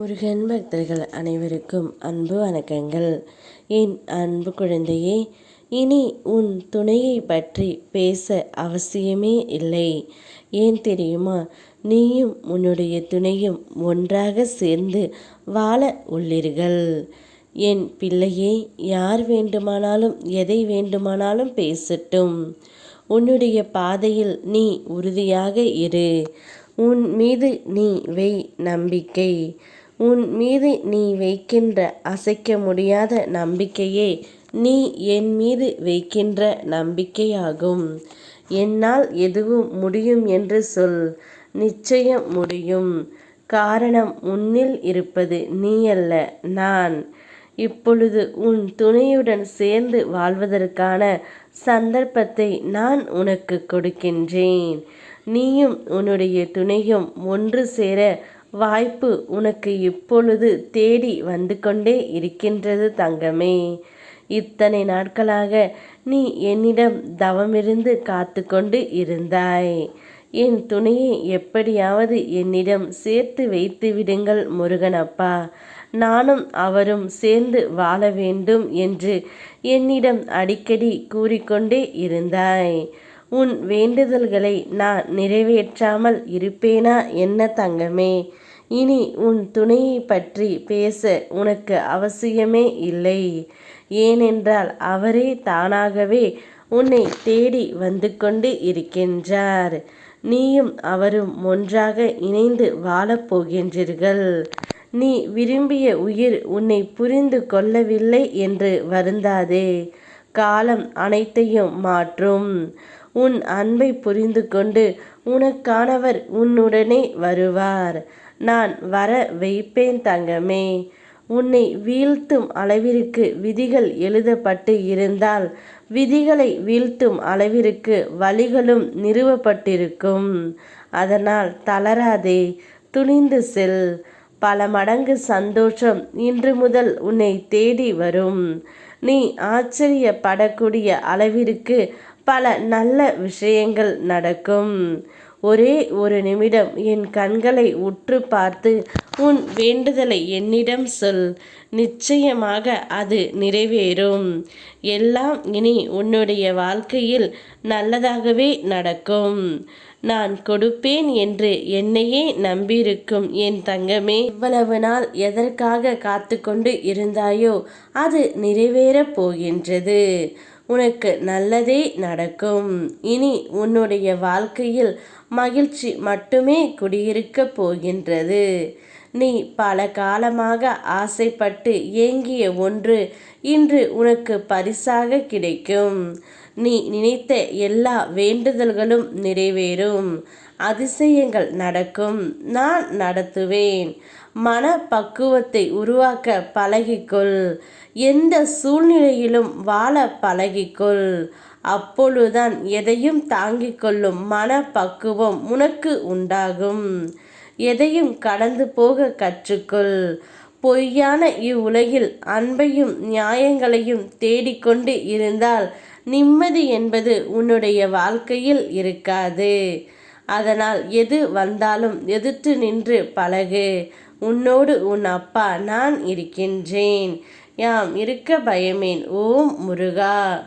முருகன் பக்தர்கள் அனைவருக்கும் அன்பு வணக்கங்கள். என் அன்பு குழந்தையே இனி உன் துணையை பற்றி பேச அவசியமே இல்லை. ஏன் தெரியுமா? நீயும் உன்னுடைய துணையும் ஒன்றாக சேர்ந்து வாழ உள்ளீர்கள். என் பிள்ளையே யார் வேண்டுமானாலும் எதை வேண்டுமானாலும் பேசட்டும். உன்னுடைய பாதையில் நீ உறுதியாக இரு. உன் மீது நீ வை நம்பிக்கை. உன் மீது நீ வைக்கின்ற அசைக்க முடியாத நம்பிக்கையே நீ என் மீது வைக்கின்ற நம்பிக்கையாகும். என்னால் எதுவும் முடியும் என்று சொல். நிச்சயம் முடியும். காரணம் உன்னில் இருப்பது நீ அல்ல நான். இப்பொழுது உன் துணையுடன் சேர்ந்து வாழ்வதற்கான சந்தர்ப்பத்தை நான் உனக்கு கொடுக்கின்றேன். நீயும் உன்னுடைய துணையும் ஒன்று சேர வாய்ப்பு உனக்கு இப்பொழுது தேடி வந்து கொண்டே இருக்கின்றது தங்கமே. இத்தனை நாட்களாக நீ என்னிடம் தவமிருந்து காத்து கொண்டு இருந்தாய். என் துணையை எப்படியாவது என்னிடம் சேர்த்து வைத்து விடுங்கள் முருகனப்பா நானும் அவரும் சேர்ந்து வாழ வேண்டும் என்று என்னிடம் அடிக்கடி கூறிக்கொண்டே இருந்தாய். உன் வேண்டுதல்களை நான் நிறைவேற்றாமல் இருப்பேனா என்ன தங்கமே? இனி உன் துணையை பற்றி பேச உனக்கு அவசியமே இல்லை. ஏனென்றால் அவரே தானாகவே உன்னை தேடி வந்து கொண்டு இருக்கின்றார். நீயும் அவரும் ஒன்றாக இணைந்து வாழப்போகின்றீர்கள் நீ விரும்பிய உயிர் உன்னை புரிந்து கொள்ளவில்லை என்று வருந்தாதே. காலம் அனைத்தையும் மாற்றும். உன் அன்பை புரிந்து கொண்டு உனக்கானவர் உன்னுடனே வருவார். நான் வர வைப்பேன் தங்கமே. உன்னை வீழ்த்தும் அளவிற்கு விதிகள் எழுதப்பட்டு இருந்தால் விதிகளை வீழ்த்தும் அளவிற்கு வழிகளும் நிறுவப்பட்டிருக்கும். அதனால் தளராதே துணிந்து செல். பல மடங்கு சந்தோஷம் இன்று முதல் உன்னை தேடி வரும். நீ ஆச்சரியப்படக்கூடிய அளவிற்கு பல நல்ல விஷயங்கள் நடக்கும். ஒரே ஒரு நிமிடம் என் கண்களை உற்று பார்த்து உன் வேண்டுதலை என்னிடம் சொல். நிச்சயமாக அது நிறைவேறும். எல்லாம் இனி உன்னுடைய வாழ்க்கையில் நல்லதாகவே நடக்கும். நான் கொடுப்பேன் என்று என்னையே நம்பியிருக்கும் என் தங்கமே. இவ்வளவு நாள் எதற்காக காத்து கொண்டு இருந்தாயோ அது நிறைவேறப் போகின்றது. உனக்கு நல்லதே நடக்கும். இனி உன்னுடைய வாழ்க்கையில் மகிழ்ச்சி மட்டுமே குடியிருக்கப் போகின்றது. நீ பல காலமாக ஆசைப்பட்டு ஏங்கிய ஒன்று இன்று உனக்கு பரிசாக கிடைக்கும். நீ நினைத்த எல்லா வேண்டுதல்களும் நிறைவேறும். அதிசயங்கள் நடக்கும். நான் நடத்துவேன். மன பக்குவத்தை உருவாக்க பழகிக்கொள். எந்த சூழ்நிலையிலும் வாழ பழகிக்கொள். அப்பொழுதுதான் எதையும் தாங்கிக் கொள்ளும் மன பக்குவம் உனக்கு உண்டாகும். எதையும் கடந்து போக கற்றுக்கொள். பொய்யான இவ்வுலகில் அன்பையும் நியாயங்களையும் தேடிக்கொண்டு இருந்தால் நிம்மதி என்பது உன்னுடைய வாழ்க்கையில் இருக்காது. அதனால் எது வந்தாலும் எதிர்த்து நின்று பழகு. உன்னோடு உன் அப்பா நான் இருக்கின்றேன். யாம் இருக்க பயமேன். ஓம் முருகா.